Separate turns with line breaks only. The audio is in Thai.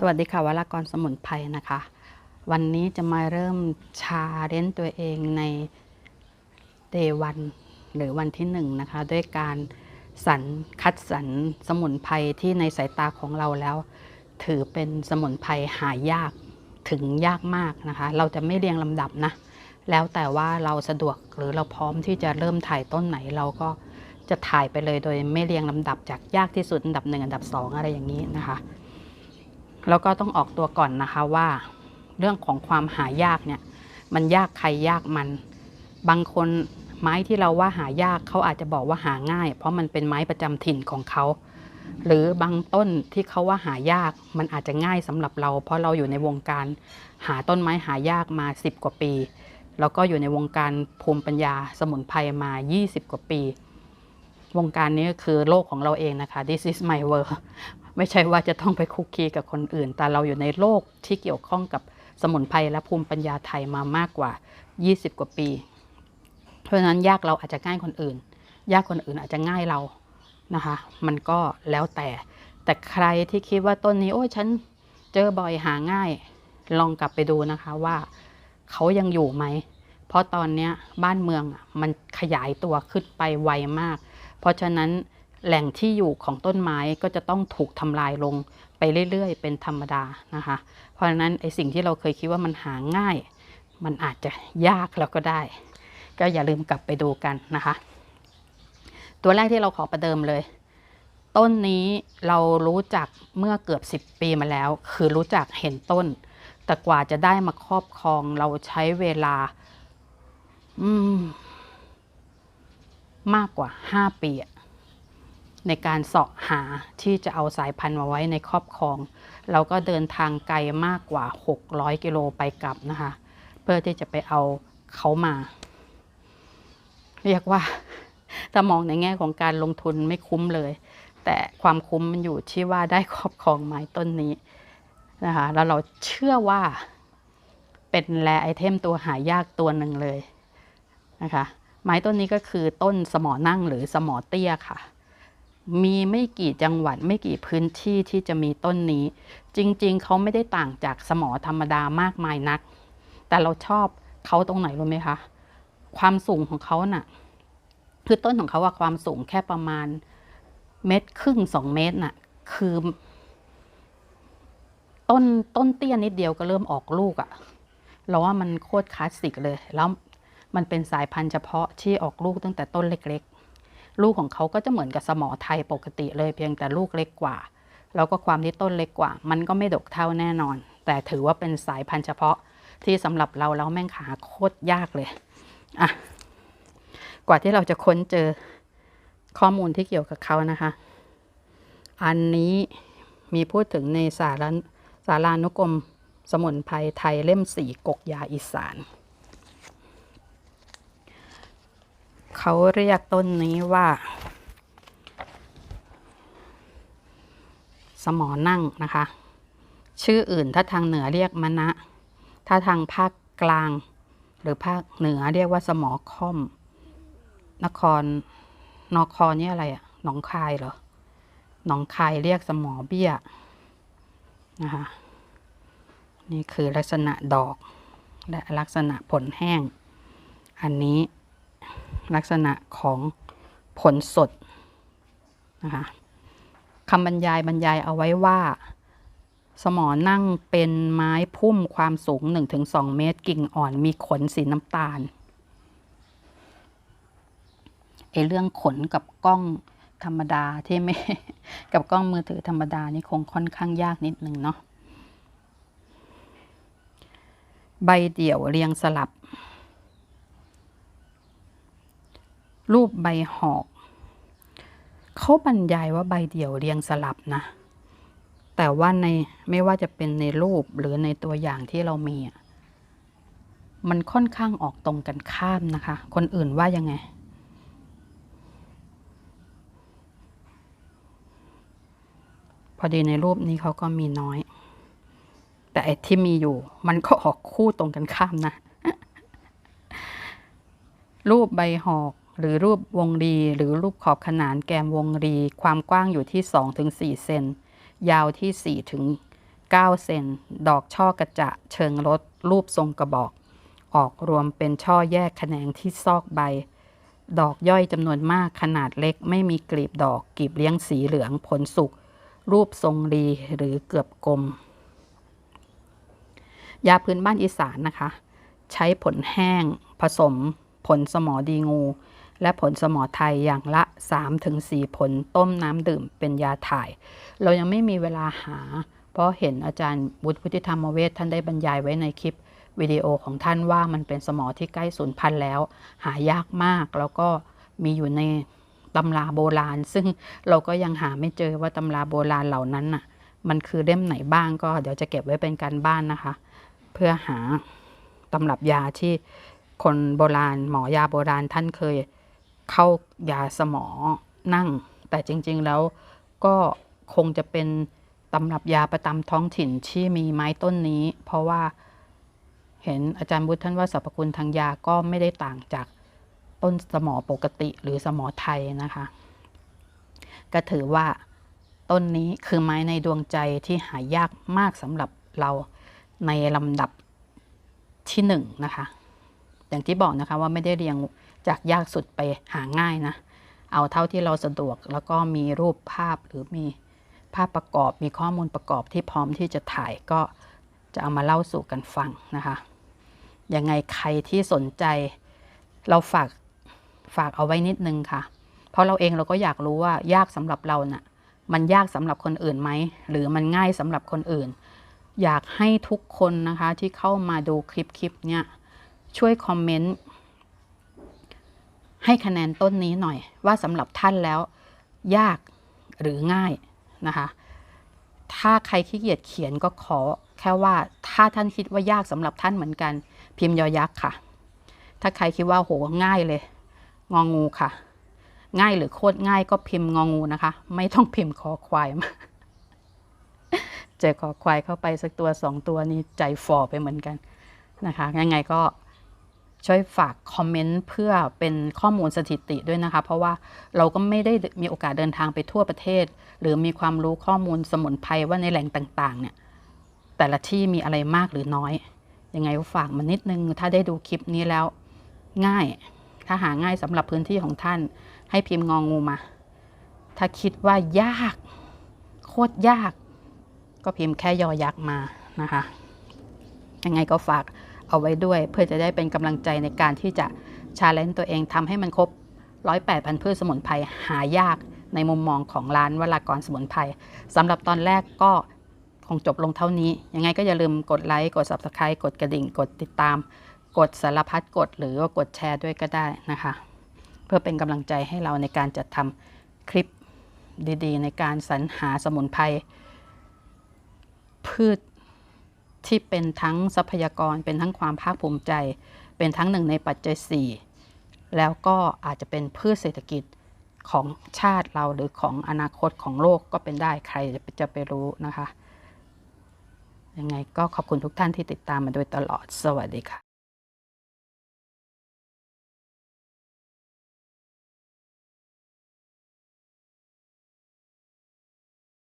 สวัสดีค่ะวรากรสมุนไพรนะคะ วันนี้จะมาเริ่มชาเร้นตัวเองในเดวันหรือวันที่หนึ่งนะคะ ด้วยการสรรคัดสรรสมุนไพรที่ในสายตาของเราแล้ว ถือเป็นสมุนไพรหายากถึงยากมากนะคะ เราจะไม่เรียงลำดับนะ แล้วแต่ว่าเราสะดวกหรือเราพร้อมที่จะเริ่มถ่ายต้นไหนเราก็จะถ่ายไปเลยโดยไม่เรียงลำดับจากยากที่สุดอันดับหนึ่งอันดับสองอะไรอย่างนี้นะคะ แล้วก็ต้องออกตัวก่อนนะคะว่า เรื่องของความหายากเนี่ย มันยากใครยากมัน บางคนไม้ที่เราว่าหายากเขาอาจจะบอกว่าหาง่าย เพราะมันเป็นไม้ประจำถิ่นของเขา หรือบางต้นที่เขาว่าหายากมันอาจจะง่ายสำหรับเรา เพราะเราอยู่ในวงการหาต้นไม้หายากมา 10 กว่าปี แล้วก็อยู่ในวงการภูมิปัญญาสมุนไพรมา 20 กว่าปี วงการนี้คือโลกของเราเองนะคะ this is my world ไม่ใช่ว่าจะต้องไปคุกคีกับคนอื่น แต่เราอยู่ในโลกที่เกี่ยวข้องกับสมุนไพรและภูมิปัญญาไทยมามากกว่า 20 กว่าปี เพราะฉะนั้นยากเราอาจจะง่ายคนอื่น ยากคนอื่นอาจจะง่ายเรานะคะ มันก็แล้วแต่ แต่ใครที่คิดว่าต้นนี้ โอ้ยฉันเจอบ่อยหาง่าย ลองกลับไปดูนะคะว่าเขายังอยู่ไหม เพราะตอนนี้บ้านเมืองมันขยายตัวขึ้นไปไวมาก เพราะฉะนั้น แหล่งที่อยู่ของต้นไม้ก็จะต้องถูกทำลายลงไปเรื่อยๆ เป็นธรรมดานะคะ เพราะฉะนั้นไอสิ่งที่เราเคยคิดว่ามันหาง่าย มันอาจจะยากแล้วก็ได้ ก็อย่าลืมกลับไปดูกันนะคะ ตัวแรกที่เราขอประเดิมเลย ต้นนี้เรารู้จักเมื่อเกือบ 10 ปีมาแล้ว คือรู้จักเห็นต้น แต่กว่าจะได้มาครอบครองเราใช้เวลาอืมมากกว่า 5 ปีอะ ในการเสาะหาที่จะเอาสายพันธุ์มาไว้ในครอบครอง เราก็เดินทางไกลมากกว่า 600 กิโลไปกลับนะคะ เพื่อที่จะไปเอาเขามา เรียกว่าถ้ามองในแง่ของการลงทุนไม่คุ้มเลย แต่ความคุ้มมันอยู่ที่ว่าได้ครอบครองไม้ต้นนี้นะคะแล้วเราเชื่อว่าเป็นแรไอเทมตัวหายากตัวหนึ่งเลยนะคะไม้ต้นนี้ก็คือต้นสมอนั่งหรือสมอเตี้ยค่ะ มีไม่กี่จังหวัดไม่กี่พื้นที่ที่จะมีต้นนี้ จริงๆ เขาไม่ได้ต่างจากสมอธรรมดามากมายนัก แต่เราชอบเขาตรงไหนรู้ไหมคะ ความสูงของเขาน่ะ คือต้นของเขาว่าความสูงแค่ประมาณเมตรครึ่งสองเมตรน่ะ คือ ต้นต้นเตี้ยนิดเดียวก็เริ่มออกลูกอะ่ะ เราว่ามันโคตรคลาสสิกเลย แล้วมันเป็นสายพันธุ์เฉพาะที่ออกลูกตั้งแต่ต้นเล็กๆ ลูกของเขาก็จะเหมือนกับสมอไทยปกติเลยเพียงแต่ลูกเล็กกว่า แล้วก็ความที่ต้นเล็กกว่า มันก็ไม่ดกเท่าแน่นอน แต่ถือว่าเป็นสายพันธุ์เฉพาะที่สำหรับเราแล้วแม่งหาโคตรยากเลยอะกว่าที่เราจะค้นเจอข้อมูลที่เกี่ยวกับเขานะคะ อันนี้มีพูดถึงในสารสารานุกรมสมุนไพรไทยเล่มสี่กกยาอีสาน เขาเรียกต้นนี้ว่า สมอนั่งนะคะ ชื่ออื่นถ้าทางเหนือเรียกมะนะ ถ้าทางภาคกลาง หรือภาคเหนือเรียกว่าสมอค่อม นครนครนี่อะไรอะหนองคายเหรอหนองคายเรียกสมอเบี้ยนะคะนี่คือลักษณะดอกและลักษณะผลแห้ง อันนี้ ลักษณะของผลสดนะคะคำบรรยายบรรยายเอาไว้ว่า สมอนั่งเป็นไม้พุ่มความสูง 1-2 เมตรกิ่งอ่อนมีขนสีน้ำตาลไอเรื่องขนกับกล้องธรรมดาที่ไม่ กับกล้องมือถือธรรมดานี่คงค่อนข้างยากนิดนึงเนาะใบเดี่ยวเรียงสลับ รูปใบหอกเขาบรรยายว่าใบเดี่ยวเรียงสลับนะ แต่ว่าในไม่ว่าจะเป็นในรูปหรือในตัวอย่างที่เรามี มันค่อนข้างออกตรงกันข้ามนะคะ คนอื่นว่ายังไง พอดีในรูปนี้เขาก็มีน้อย แต่ไอ้ที่มีอยู่ มันก็ออกคู่ตรงกันข้ามนะ รูปใบหอก หรือรูปวงรี หรือรูปขอบขนานแกมวงรี ความกว้างอยู่ที่2ถึง4เซน ยาวที่4ถึง9เซน ดอกช่อกระจะเชิงรถรูปทรงกระบอก ออกรวมเป็นช่อแยกแขนงที่ซอกใบ ดอกย่อยจำนวนมากขนาดเล็กไม่มีกลีบดอกกลีบเลี้ยงสีเหลืองผลสุก รูปทรงรีหรือเกือบกลม ยาพื้นบ้านอีสานนะคะ ใช้ผลแห้ง ผสมผลสมอดีงู และผลสมอไทยอย่างละ 3-4 ผลต้มน้ำดื่มเป็นยาถ่าย เรายังไม่มีเวลาหา เพราะเห็นอาจารย์บุตรพุทธิธรรมเวทท่านได้บรรยายไว้ในคลิปวิดีโอของท่านว่ามันเป็นสมอที่ใกล้สูญพันธุ์แล้ว หายากมากแล้วก็มีอยู่ในตำราโบราณ ซึ่งเราก็ยังหาไม่เจอว่าตำราโบราณเหล่านั้นน่ะ มันคือเล่มไหนบ้างก็เดี๋ยวจะเก็บไว้เป็นการบ้านนะคะ เพื่อหาตำรับยาที่คนโบราณหมอยาโบราณท่านเคย เข้ายาสมอนั่ง แต่จริง ๆแล้วก็คงจะเป็นตำรับยาประจำท้องถิ่นที่มีไม้ต้นนี้ เพราะว่าเห็นอาจารย์บุตรท่านว่าสรรพคุณทางยาก็ไม่ได้ต่างจากต้นสมอปกติหรือสมอไทยนะคะ ก็ถือว่าต้นนี้คือไม้ในดวงใจที่หายากมากสำหรับเราในลำดับที่หนึ่งนะคะ อย่างที่บอกนะคะว่าไม่ได้เรียง จากยากสุดไปหาง่ายนะ เอาเท่าที่เราสะดวกแล้วก็มีรูปภาพหรือมีภาพประกอบมีข้อมูลประกอบที่พร้อมที่จะถ่ายก็จะเอามาเล่าสู่กันฟังนะคะยังไงใครที่สนใจ เราฝากฝากเอาไว้นิดนึงค่ะ เพราะเราเองเราก็อยากรู้ว่ายากสำหรับเราน่ะมันยากสำหรับคนอื่นไหมหรือมันง่ายสำหรับคนอื่น อยากให้ทุกคนนะคะที่เข้ามาดูคลิปคลิปเนี้ยช่วยคอมเมนต์ ให้คะแนนต้นนี้หน่อย ว่าสำหรับท่านแล้วยากหรือง่ายนะคะ ถ้าใครขี้เกียจเขียนก็ขอแค่ว่าถ้าท่านคิดว่ายากสำหรับท่านเหมือนกัน พิมพ์ยอยักษ์ค่ะ ถ้าใครคิดว่าโหง่ายเลย งองูค่ะ ง่ายหรือโคตรง่ายก็พิมพ์งองูนะคะ ไม่ต้องพิมพ์คอควายมาเจอคอควายเข้าไปสักตัวสองตัวนี้ใจฝ่อไปเหมือนกันนะคะยังไงก็ ช่วยฝากคอมเมนต์เพื่อเป็นข้อมูลสถิติด้วยนะคะ เพราะว่าเราก็ไม่ได้มีโอกาสเดินทางไปทั่วประเทศ หรือมีความรู้ข้อมูลสมุนไพรว่าในแหล่งต่างๆเนี่ยแต่ละที่มีอะไรมากหรือน้อย ยังไงฝากมานิดนึง ถ้าได้ดูคลิปนี้แล้ว ง่าย ถ้าหาง่ายสำหรับพื้นที่ของท่าน ให้พิมพ์งองงูมา ถ้าคิดว่ายาก โคตรยาก ก็พิมพ์แค่ยอยักษ์มานะคะ ยังไงก็ฝาก เอาไว้ด้วย เพื่อจะได้เป็นกำลังใจในการที่จะชาเลนจ์ตัวเองทำให้มันครบร้อยแปดพันพืชสมุนไพรหายากในมุมมองของร้านวลากรสมุนไพรสำหรับตอนแรกก็คงจบลงเท่านี้ ยังไงก็อย่าลืมกดไลค์ กด subscribe กดกระดิ่ง กดติดตาม กดสารพัดกดหรือว่ากดแชร์ด้วยก็ได้นะคะ เพื่อเป็นกำลังใจให้เราในการจัดทำคลิปดีๆ ในการสรรหาสมุนไพรพืช ที่เป็นทั้งทรัพยากรเป็นทั้งความภาคภูมิใจ เป็นทั้งหนึ่งในปัจจัย 4 แล้วก็อาจจะเป็นพืชเศรษฐกิจของชาติเราหรือของอนาคตของโลกก็เป็นได้ใครจะไปรู้นะคะยังไงก็ขอบคุณทุกท่านที่ติดตามมาโดยตลอดสวัสดีค่ะ